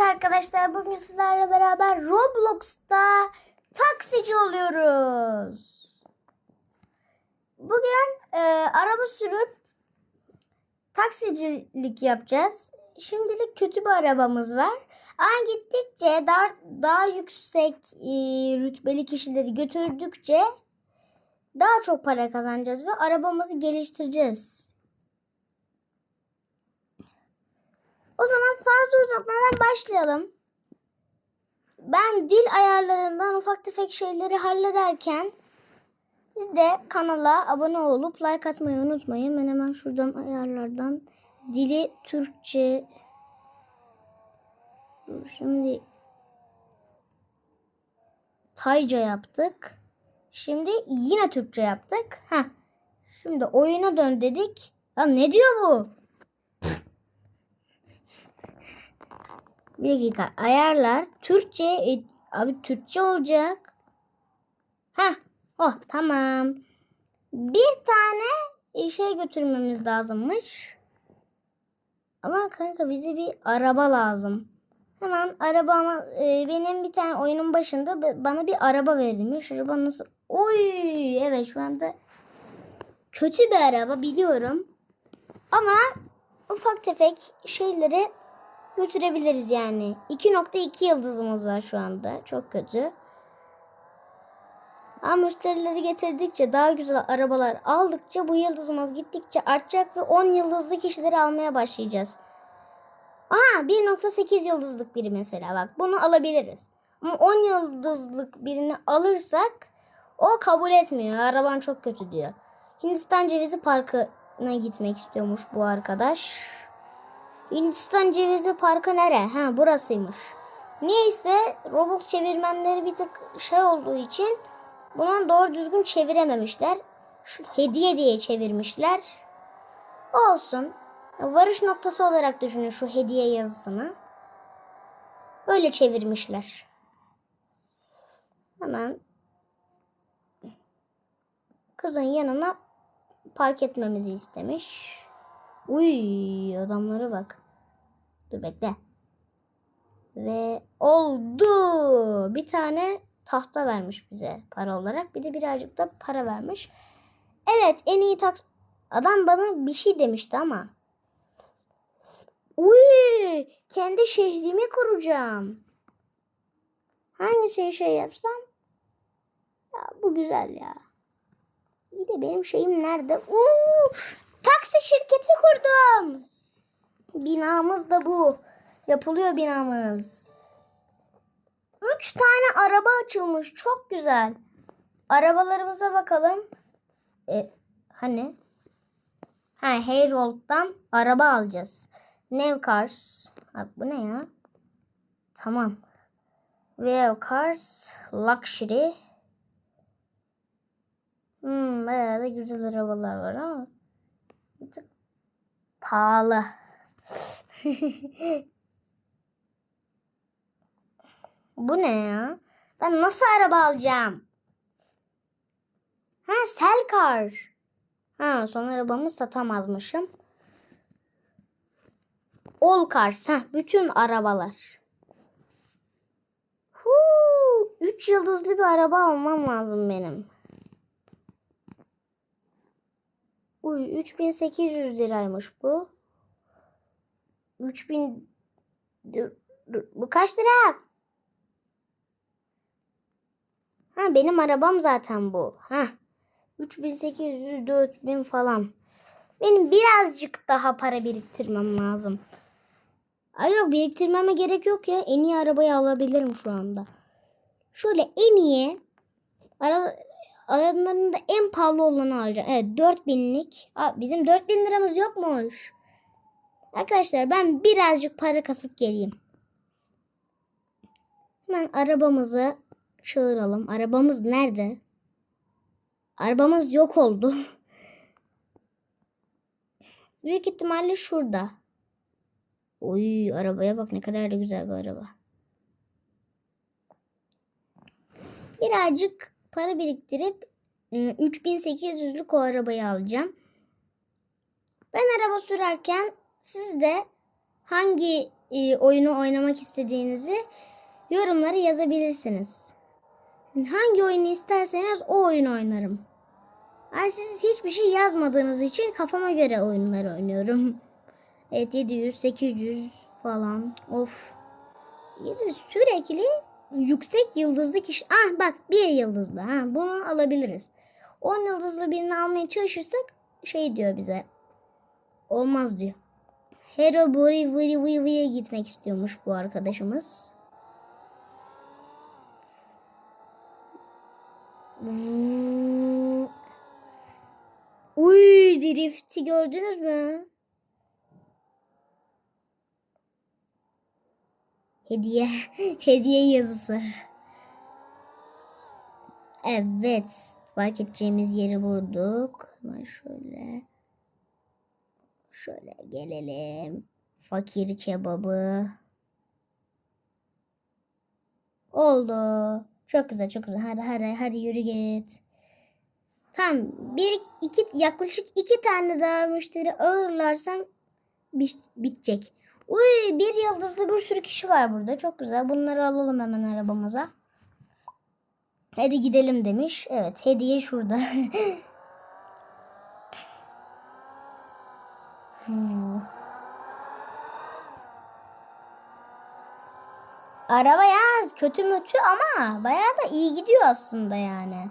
Evet arkadaşlar bugün sizlerle beraber Roblox'ta taksici oluyoruz. Bugün e, araba sürüp taksicilik yapacağız. Şimdilik kötü bir arabamız var. Ama gittikçe daha daha yüksek e, rütbeli kişileri götürdükçe daha çok para kazanacağız ve arabamızı geliştireceğiz. O zaman fazla uzatmadan başlayalım. Ben dil ayarlarından ufak tefek şeyleri hallederken siz de kanala abone olup like atmayı unutmayın. Ben hemen şuradan ayarlardan dili Türkçe Dur, şimdi Tayca yaptık. Şimdi yine Türkçe yaptık. Ha. Şimdi oyuna dön dedik. Ya ne diyor bu? Bir dakika ayarlar. Türkçe e, abi Türkçe olacak. Ha, oh tamam. Bir tane e, şey götürmemiz lazımmış. Ama kanka bize bir araba lazım. Hemen araba ama e, benim bir tane oyunun başında bana bir araba verilmiş. Araba nasıl? Oy evet şu anda kötü bir araba biliyorum. Ama ufak tefek şeyleri götürebiliriz yani. 2.2 yıldızımız var şu anda. Çok kötü. Ama müşterileri getirdikçe daha güzel arabalar aldıkça bu yıldızımız gittikçe artacak ve 10 yıldızlı kişileri almaya başlayacağız. Aha 1.8 yıldızlık biri mesela bak bunu alabiliriz. Ama 10 yıldızlık birini alırsak o kabul etmiyor. Araban çok kötü diyor. Hindistan Cevizi Parkı'na gitmek istiyormuş bu arkadaş. Hindistan Cevizi Parkı nere? Ha burasıymış. Niyeyse Roblox çevirmenleri bir tık şey olduğu için bunu doğru düzgün çevirememişler. Şu hediye diye çevirmişler. Olsun. Varış noktası olarak düşünün şu hediye yazısını. Öyle çevirmişler. Hemen kızın yanına park etmemizi istemiş. Uy adamlara bak. Dur bekle. Ve oldu. Bir tane tahta vermiş bize para olarak. Bir de birazcık da para vermiş. Evet en iyi tak... Adam bana bir şey demişti ama. Uy kendi şehrimi kuracağım. Hangisini şey yapsam? Ya bu güzel ya. İyi de benim şeyim nerede? Uuu taksi şirketi kurdum. Binamız da bu. Yapılıyor binamız. Üç tane araba açılmış. Çok güzel. Arabalarımıza bakalım. E, hani? Ha, Heyrold'dan araba alacağız. New Cars. Ha, bu ne ya? Tamam. Vev Cars. Luxury. Hmm, bayağı da güzel arabalar var ama bir tık pahalı. Bu ne ya? Ben nasıl araba alacağım? Ha, sell car. Ha, son arabamı satamazmışım. Cars. Ha, bütün arabalar. Huu, 3 yıldızlı bir araba almam lazım benim. Uy 3800 liraymış bu. 3000 dur, dur, bu kaç lira? Ha benim arabam zaten bu. Ha 3800 4000 falan. Benim birazcık daha para biriktirmem lazım. Ay yok biriktirmeme gerek yok ya. En iyi arabayı alabilirim şu anda. Şöyle en iyi ara, aralarında en pahalı olanı alacağım. Evet 4000'lik. Aa, bizim 4000 liramız yokmuş. Arkadaşlar ben birazcık para kasıp geleyim. Hemen arabamızı çağıralım. Arabamız nerede? Arabamız yok oldu. Büyük ihtimalle şurada. Oy arabaya bak ne kadar da güzel bir araba. Birazcık para biriktirip ıı, 3800'lük o arabayı alacağım. Ben araba sürerken siz de hangi e, oyunu oynamak istediğinizi yorumlara yazabilirsiniz. Hangi oyunu isterseniz o oyunu oynarım. Ben siz hiçbir şey yazmadığınız için kafama göre oyunları oynuyorum. Evet 700, 800 falan. Of. Yine sürekli yüksek yıldızlı kişi. Ah bak bir yıldızlı. Ha, bunu alabiliriz. 10 yıldızlı birini almaya çalışırsak şey diyor bize. Olmaz diyor. Hero Bori Viri Viri'ye gitmek istiyormuş bu arkadaşımız. Uy drifti gördünüz mü? Hediye. Hediye yazısı. Evet. Fark edeceğimiz yeri bulduk. Hemen şöyle. Şöyle gelelim. Fakir kebabı. Oldu. Çok güzel çok güzel. Hadi hadi hadi yürü git. Tamam. Bir iki yaklaşık iki tane daha müşteri ağırlarsam bi- bitecek. Uy bir yıldızlı bir sürü kişi var burada. Çok güzel. Bunları alalım hemen arabamıza. Hadi gidelim demiş. Evet hediye şurada. Hmm. Araba ya kötü mütü ama bayağı da iyi gidiyor aslında yani.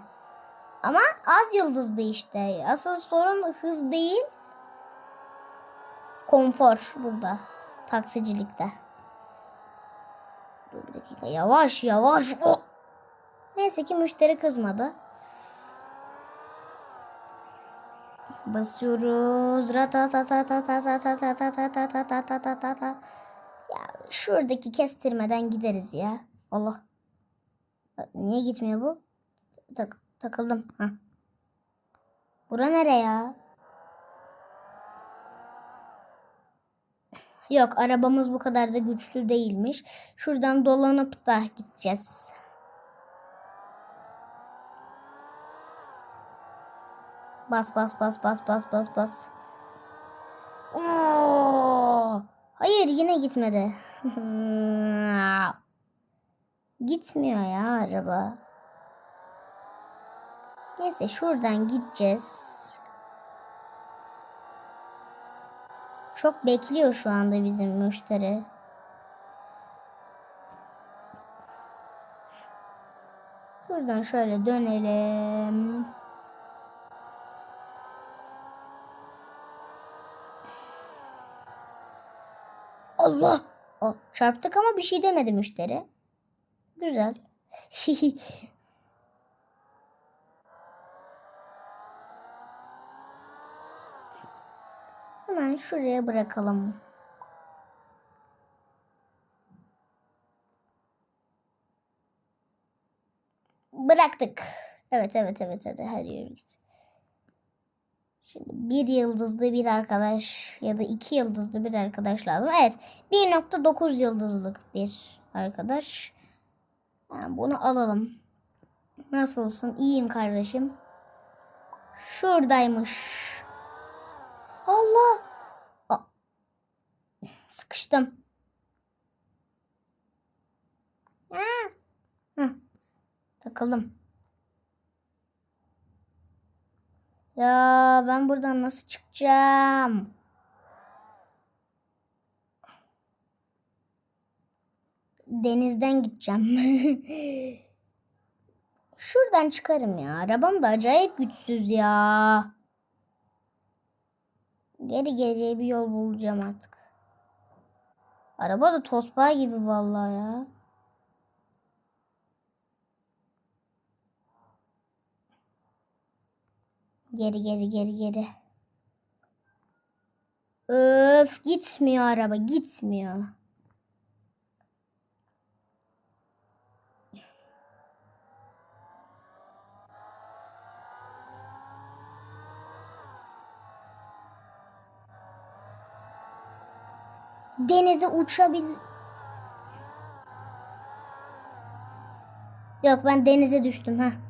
Ama az yıldızlı işte. Asıl sorun hız değil. Konfor burada. Taksicilikte. Dur bir dakika yavaş yavaş. Oh. Neyse ki müşteri kızmadı. Basıyoruz. Ya şuradaki kestirmeden gideriz ya. Allah. Niye gitmiyor bu? Tak takıldım. Heh. Bura nere ya? Yok arabamız bu kadar da güçlü değilmiş. Şuradan dolanıp da gideceğiz. Bas bas bas bas bas bas bas. Oo! Hayır yine gitmedi. Gitmiyor ya araba. Neyse şuradan gideceğiz. Çok bekliyor şu anda bizim müşteri. Buradan şöyle dönelim. Allah! O, çarptık ama bir şey demedi müşteri. Güzel. Hemen şuraya bırakalım. Bıraktık. Evet evet evet hadi hadi yürü git. Şimdi bir yıldızlı bir arkadaş ya da iki yıldızlı bir arkadaş lazım. Evet 1.9 yıldızlık bir arkadaş. Yani bunu alalım. Nasılsın? İyiyim kardeşim. Şuradaymış. Allah. Aa. Sıkıştım. Aa. Heh. Takıldım. Ya ben buradan nasıl çıkacağım? Denizden gideceğim. Şuradan çıkarım ya. Arabam da acayip güçsüz ya. Geri geriye bir yol bulacağım artık. Araba da tosbağa gibi vallahi ya. Geri geri geri geri. Öf gitmiyor araba gitmiyor. Denize uçabil... Yok ben denize düştüm ha.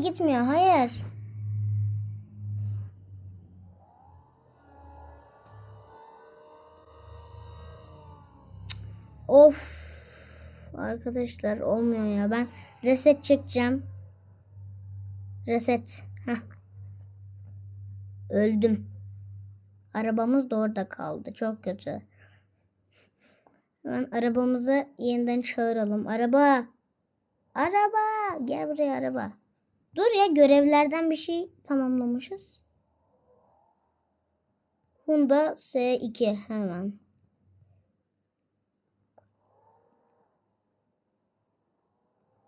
gitmiyor. Hayır. Of. Arkadaşlar olmuyor ya. Ben reset çekeceğim. Reset. Heh. Öldüm. Arabamız da orada kaldı. Çok kötü. Hemen arabamızı yeniden çağıralım. Araba. Araba. Gel buraya araba. Dur ya görevlerden bir şey tamamlamışız. Honda S2 hemen.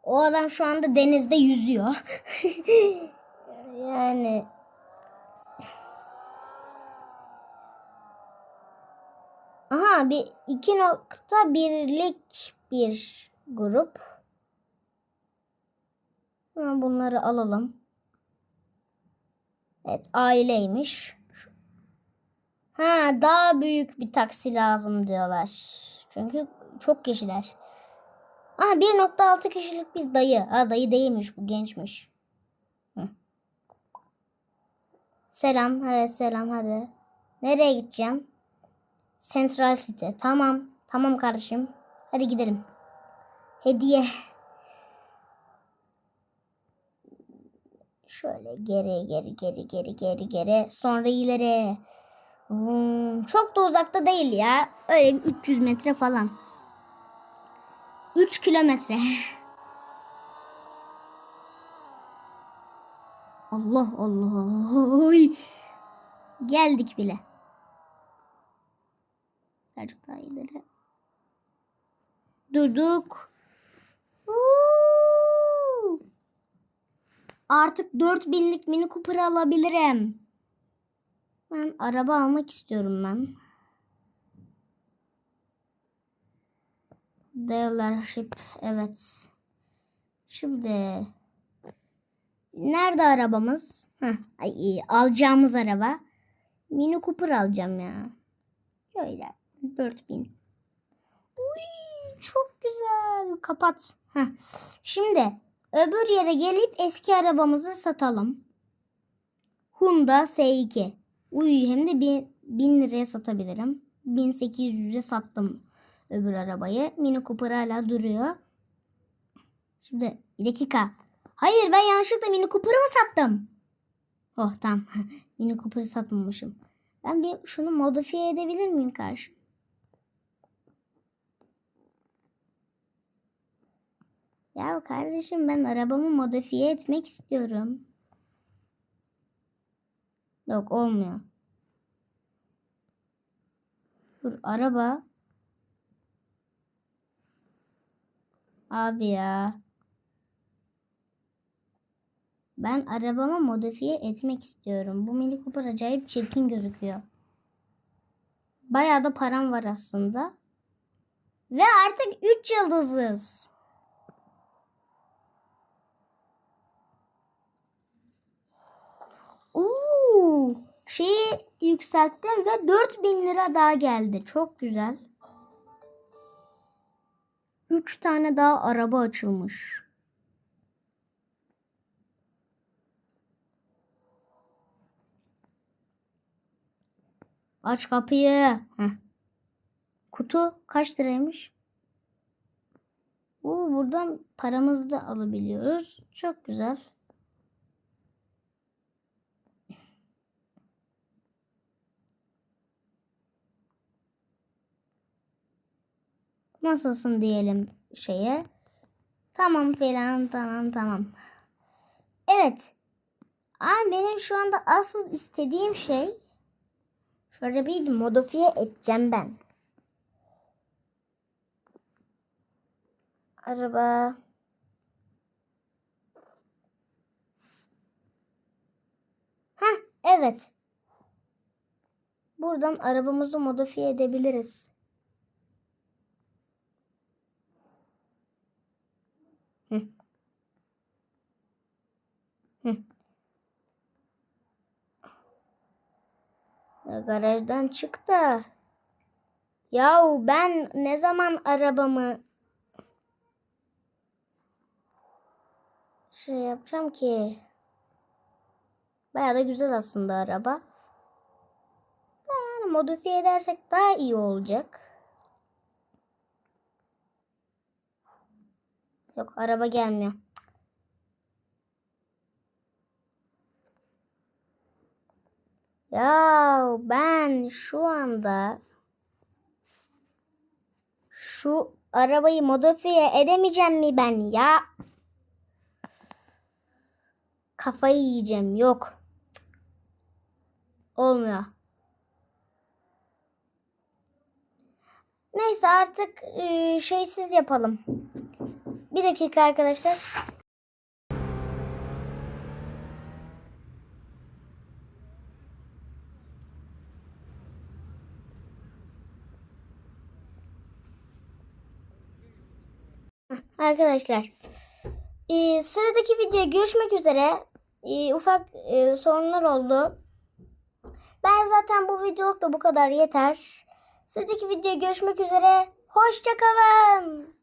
O adam şu anda denizde yüzüyor. yani Aha bir iki nokta birlik bir grup. Hemen bunları alalım. Evet aileymiş. Ha daha büyük bir taksi lazım diyorlar. Çünkü çok kişiler. Aha 1.6 kişilik bir dayı. Ha dayı değilmiş bu gençmiş. Hı. Selam. Evet selam hadi. Nereye gideceğim? Central City. Tamam. Tamam kardeşim. Hadi gidelim. Hediye. Şöyle geri geri geri geri geri geri. Sonra ileri. Vum, çok da uzakta değil ya. Öyle bir 300 metre falan. 3 kilometre. Allah Allah. Geldik bile. Birazcık daha ileri. Durduk. Uuu. Artık 4000'lik Mini Cooper alabilirim. Ben araba almak istiyorum ben. Dealership evet. Şimdi nerede arabamız? Heh, ay, alacağımız araba. Mini Cooper alacağım ya. Şöyle 4000. Uy, çok güzel. Kapat. Heh. Şimdi öbür yere gelip eski arabamızı satalım. Honda S2. Uy hem de 1000 liraya satabilirim. 1800'e sattım öbür arabayı. Mini Cooper hala duruyor. Şimdi bir dakika. Hayır ben yanlışlıkla Mini Cooper'ı mı sattım? Oh tamam. Mini Cooper'ı satmamışım. Ben bir şunu modifiye edebilir miyim karşı? Ya kardeşim ben arabamı modifiye etmek istiyorum. Yok olmuyor. Dur araba. Abi ya. Ben arabamı modifiye etmek istiyorum. Bu Mini Cooper acayip çirkin gözüküyor. Bayağı da param var aslında. Ve artık 3 yıldızız. Uuu, şeyi yükselttim ve 4000 lira daha geldi. Çok güzel. 3 tane daha araba açılmış. Aç kapıyı. Heh. Kutu kaç liraymış? Oo, buradan paramızı da alabiliyoruz. Çok güzel. Nasılsın diyelim şeye. Tamam falan tamam tamam. Evet. Ama benim şu anda asıl istediğim şey şöyle bir modifiye edeceğim ben. Araba. Heh, evet. Buradan arabamızı modifiye edebiliriz. Hı. Hı. Ya Garajdan çık da. Yahu ben ne zaman arabamı şey yapacağım ki? Bayağı da güzel aslında araba. Yani modifiye edersek daha iyi olacak. Yok araba gelmiyor. Ya ben şu anda şu arabayı modifiye edemeyeceğim mi ben ya? Kafayı yiyeceğim. Yok. Olmuyor. Neyse artık e, şeysiz yapalım. Bir dakika arkadaşlar. Arkadaşlar e, sıradaki videoya görüşmek üzere. E, ufak e, sorunlar oldu. Ben zaten bu videoluk da bu kadar yeter. Sıradaki videoya görüşmek üzere. Hoşçakalın.